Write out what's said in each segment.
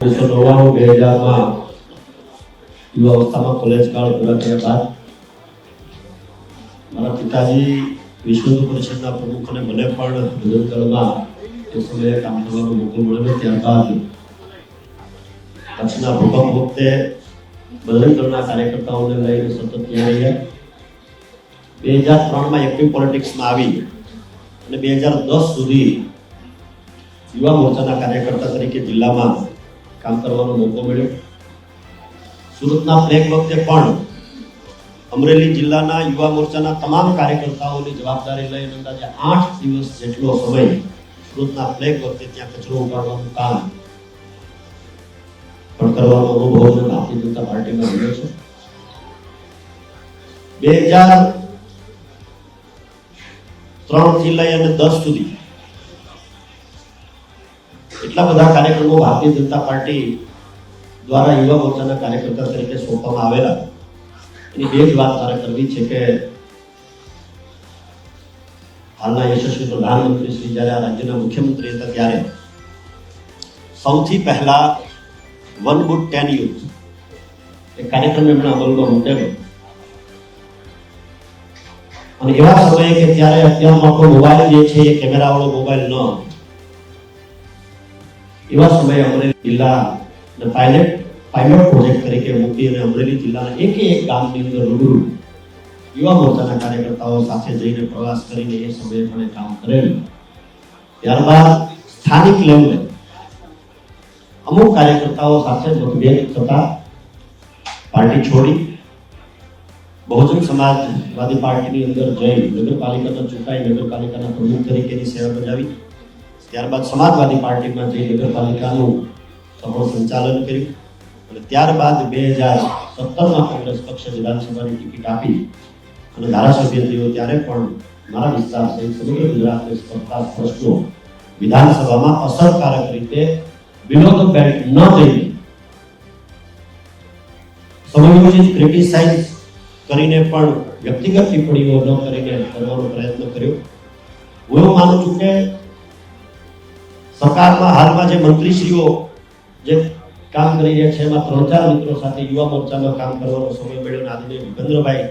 નવ્વાણું બે હજારમાં યુવા અવસ્થામાં કોલેજ કાળ પૂરા થયા બાદ મારા પિતાજી વિશ્વ પરિષદના પ્રમુખ અને મને પણ ભજન દળમાં એ સમયે કામ કરવાનો મોકો મળ્યો ત્યારબાદ કચ્છના ભૂકંપ વખતે બજરંગ કાર્યકર્તાઓને લઈને સતત ત્યાં રહ્યા બે હજાર ત્રણમાં એક્ટિવ પોલિટિક્સમાં આવી અને બે હજાર દસ સુધી યુવા મોરચાના કાર્યકર્તા તરીકે જિલ્લામાં કામ કરવાનો મોકો મળ્યો. સુરતના પ્લેગ વખતે પણ અમરેલી જિલ્લાના યુવા મોરચાના તમામ કાર્યકર્તાઓની જવાબદારી લઈને અંદાજે આઠ દિવસ જેટલો સમય સુરતના ફ્લેગ વખતે ત્યાં કચરો ઉપાડવાનું કામ પણ કરવાનો અનુભવ ભારતીય જનતા પાર્ટીમાં મળ્યો છે. બે હજાર ત્રણથી લઈ અને દસ સુધી એટલા બધા કાર્યક્રમો ભારતીય જનતા પાર્ટી દ્વારા યુવા મોરચાના કાર્યકર્તા તરીકે સોંપવામાં આવેલા એની બે જ વાત મારે કરવી છે કે હાલના યશસ્વી પ્રધાનમંત્રી શ્રી જ્યારે આ રાજ્યના મુખ્યમંત્રી હતા ત્યારે સૌથી પહેલા વન ગુડ ટેન યુથ એ કાર્યક્રમ એમણે અમલમાં મૂકેલો અને એવા સમયે કે ત્યારે અત્યારમાં મોબાઈલ જે છે એ કેમેરાવાળો મોબાઈલ ન હતો. એવા સમયે અમરેલી જિલ્લા પાયલટ પાયલોટ પ્રોજેક્ટ તરીકે મૂકી અને અમરેલી જિલ્લાના એક એક ગામની અંદર રૂબરૂ યુવા મોરચાના કાર્યકર્તાઓ સાથે જઈને પ્રવાસ કરીને એ સમયે પણ કામ કરેલું. ત્યારબાદ સ્થાનિક લેવલે અમુક કાર્યકર્તાઓ સાથે મતભેદ થતા પાર્ટી છોડી બહુજન સમાજવાદી પાર્ટીની અંદર જઈ નગરપાલિકાના ચૂંટાઈ, નગરપાલિકાના પ્રમુખ તરીકેની સેવા બજાવી. ત્યારબાદ સમાજવાદી પાર્ટીમાં જઈ નગરપાલિકાનું સફળ સંચાલન કર્યું અને ત્યારબાદ બે હજાર સત્તરમાં કોંગ્રેસ પક્ષે વિધાનસભાની ટિકિટ આપી અને ધારાસભ્ય થયો ત્યારે પણ મારા વિસ્તાર સહિત સમગ્ર ગુજરાતને સ્પર્ધા પ્રશ્નો વિધાનસભામાં અસરકારક રીતે વિનોદ બેલ્ટ ન જઈને સમયોજિત ક્રિટિસાઇઝ કરીને પણ વ્યક્તિગત ટિપ્પણીઓ ન કરીને કરવાનો પ્રયત્ન કર્યો. હું એવું માનું છું કે સરકારમાં હાલમાં જે મંત્રીશ્રીઓ જે કામ કરી રહ્યા છે, એમાં ત્રણ ચાર મિત્રો સાથે યુવા મોરચામાં કામ કરવાનો સમય મળ્યો અને આજે ભૂપેન્દ્રભાઈ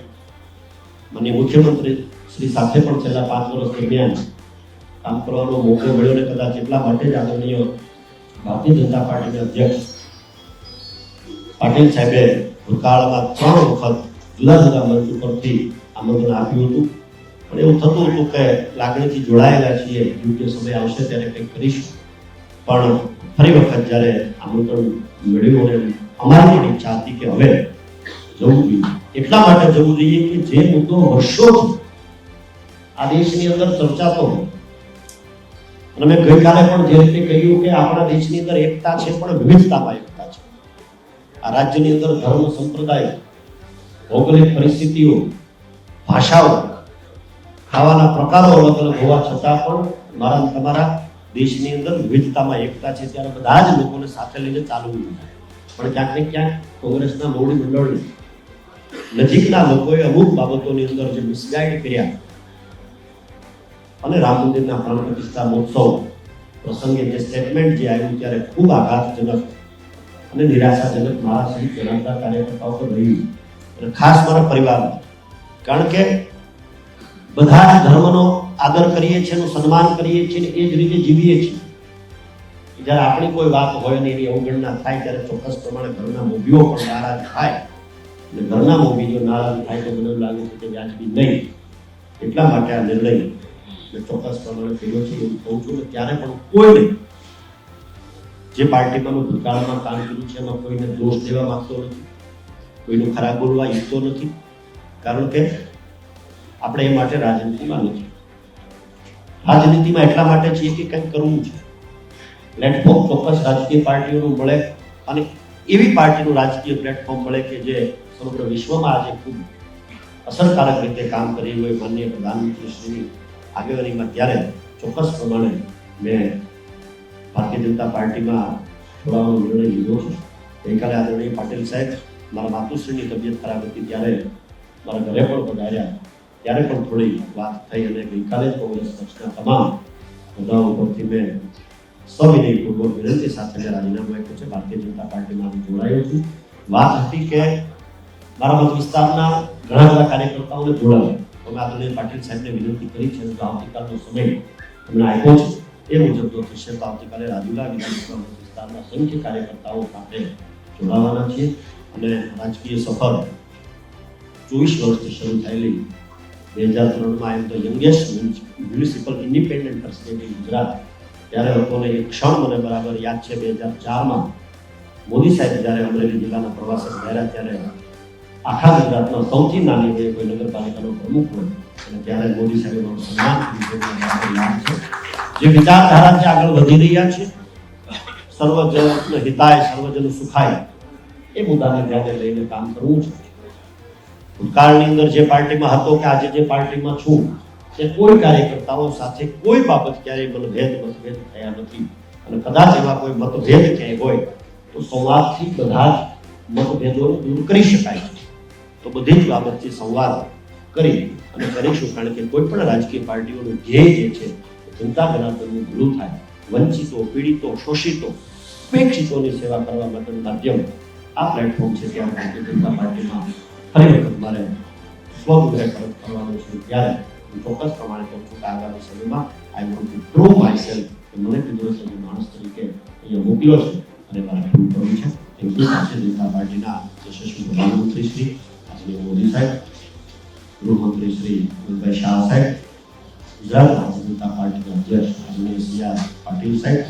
મને મુખ્યમંત્રી શ્રી સાથે પણ છેલ્લા પાંચ વર્ષ દરમિયાન કામ કરવાનો મોકો મળ્યો ને કદાચ એટલા માટે જ આદરણીય ભારતીય જનતા પાર્ટીના અધ્યક્ષ પાટીલ સાહેબે ભૂતકાળમાં ત્રણ વખત જુદા જુદા મંચ ઉપરથી આમંત્રણ આપ્યું હતું. પણ એવું થતું હતું કે લાગણીથી જોડાયેલા છીએ, યોગ્ય સમય આવશે ત્યારે કંઈક કરીશું. પણ ફરી વખત જ્યારે આમંત્રણ મળ્યું અને અમારી પણ ઈચ્છા હતી કે હવે જવું જોઈએ. એટલા માટે જવું જોઈએ કે જે મુદ્દો વર્ષોથી આ દેશની અંદર ચર્ચાતો અને મેં ગઈકાલે પણ જે રીતે કહ્યું કે આપણા દેશની અંદર એકતા છે, પણ વિવિધતામાં એકતા છે. આ રાજ્યની અંદર ધર્મ, સંપ્રદાય, ભૌગોલિક પરિસ્થિતિઓ, ભાષાઓ ખાવાના પ્રકારો અલગ અલગ હોવા છતાં પણ મારા તમારા દેશની અંદર વિવિધતામાં એકતા છે ત્યારે બધા જ લોકોને સાથે લઈને ચાલવું જોઈએ. પણ ક્યાંક ને ક્યાંક કોંગ્રેસના મોવડી મંડળને નજીકના લોકોએ અમુક બાબતોની અંદર જે મિસગાઈડ કર્યા અને રામ મંદિરના પ્રાણ પ્રતિષ્ઠા મહોત્સવ પ્રસંગે જે સ્ટેટમેન્ટ જે આવ્યું ત્યારે ખૂબ આઘાતજનક અને નિરાશાજનક મારા સહિત જણાવતા કાર્યકર્તાઓ પર રહ્યું. ખાસ મારા પરિવાર કારણ કે બધા જ ધર્મનો આદર કરીએ છીએ એનું સન્માન કરીએ છીએ એ જ રીતે જીવીએ છીએ. જ્યારે આપણી કોઈ વાત હોય ને એની અવગણના થાય ત્યારે ચોક્કસ પ્રમાણે ઘરના મૂવીઓ પણ નારાજ થાય. અને ઘરના મૂવી જો નારાજ થાય તો મને લાગે છે કે વ્યાજબી નહીં. એટલા માટે આ નિર્ણય ચોક્કસ પ્રમાણે કર્યો છે એવું કહું છું કે ત્યારે પણ કોઈને જે પાર્ટીમાં ભૂતકાળમાં કામ કર્યું છે એમાં કોઈને દોષ દેવા માંગતો નથી. કોઈનું ખરાબ બોલવા ઈચ્છતો નથી. કારણ કે આપણે એ માટે રાજનીતિમાં નથી. રાજનીતિમાં એટલા માટે છીએ કે કંઈક કરવું છે. પ્લેટફોર્મ ચોક્કસ રાજકીય પાર્ટીઓનું મળે અને એવી પાર્ટીનું રાજકીય પ્લેટફોર્મ મળે કે જે સમગ્ર વિશ્વમાં આજે ખૂબ અસરકારક રીતે કામ કરી હોય માનનીય પ્રધાનમંત્રી શ્રીની આગેવાનીમાં ત્યારે ચોક્કસ પ્રમાણે મેં ભારતીય જનતા પાર્ટીમાં જોડાવાનો નિર્ણય લીધો છે. ગઈકાલે આદરણીય પાટીલ સાહેબ, મારા માતુશ્રીની તબિયત ખરાબ હતી ત્યારે મારા ઘરે પણ પધાર્યા. ત્યારે પણ થોડી વાત થઈ અને ગઈકાલે કોંગ્રેસ પક્ષના તમામ હોદ્દાઓ પરથી મેં સવિનયપૂર્વક વિનંતી સાથે મેં રાજીનામું આપ્યું છે. ભારતીય જનતા પાર્ટીમાં હું જોડાયો છું. વાત હતી કે મારા મત વિસ્તારના ઘણા બધા કાર્યકર્તાઓને જોડાવે તો મેં આદરણીય પાટીલ સાહેબને વિનંતી કરી છે તો આવતીકાલનો સમય અમને આપ્યો છે. એ મુજબ જો થશે તો આવતીકાલે રાજુલા વિધાનસભા વિસ્તારના સંખ્ય કાર્યકર્તાઓ સાથે જોડાવાના છીએ. અને રાજકીય સફર ચોવીસ વર્ષથી શરૂ થયેલી બે હજાર ત્રણમાં એમ તો youngest municipal independent personality Gujarat. ત્યારે લોકોને એક ક્ષણ મને બરાબર યાદ છે બે હજાર ચારમાં મોદી સાહેબ જ્યારે અમરેલી જિલ્લાના પ્રવાસે ગયા ત્યારે આખા ગુજરાતનો સૌથી નાની હોય કોઈ નગરપાલિકાનો પ્રમુખ હોય. અને ત્યારે મોદી સાહેબનું સન્માન છે યાદ છે. જે વિચારધારાથી આગળ વધી રહ્યા છે, સર્વજન હિતાય, સર્વજન સુખાય, એ મુદ્દાને ધ્યાને લઈને કામ કરવું છે. ભૂતકાળની અંદર જે પાર્ટીમાં હતો કે આજે જે પાર્ટીમાં છું તે કોઈ કાર્યકર્તાઓ સાથે કોઈ બાબત ક્યારેય મતભેદ મતભેદ થયા નથી. અને કદાચ એવા કોઈ મતભેદ ક્યાંય હોય, તો સંવાદથી બધા જ મતભેદોને દૂર કરી શકાય તો બધી જ બાબતથી સંવાદ કરી અને કરીશું, કારણ કે કોઈ પણ રાજકીય પાર્ટીઓનું ધ્યેય જે છે જનતા જનાર્દનનું ભૂલું થાય. વંચિતો, પીડિતો, શોષિતો, ઉપેક્ષિતોની સેવા કરવા માટેનું માધ્યમ આ પ્લેટફોર્મ છે ત્યાં ભારતીય જનતા પાર્ટીમાં ફરી વખત મારે સ્વગૃહ કરવાનું છે ત્યારે હું ચોક્કસ પ્રમાણે કહું છું કે આગામી સમયમાં I want to prove myself માણસ તરીકે અહીંયા મોકલ્યો છે. અને મારે છે. એ બધું ભારતીય જનતા પાર્ટીના યશસ્વી શ્રી મોદી સાહેબ, ગૃહમંત્રી શ્રી અમિતભાઈ શાહ સાહેબ, ગુજરાત ભારતીય પાર્ટીના અધ્યક્ષ, આદરણીય સી આર સાહેબ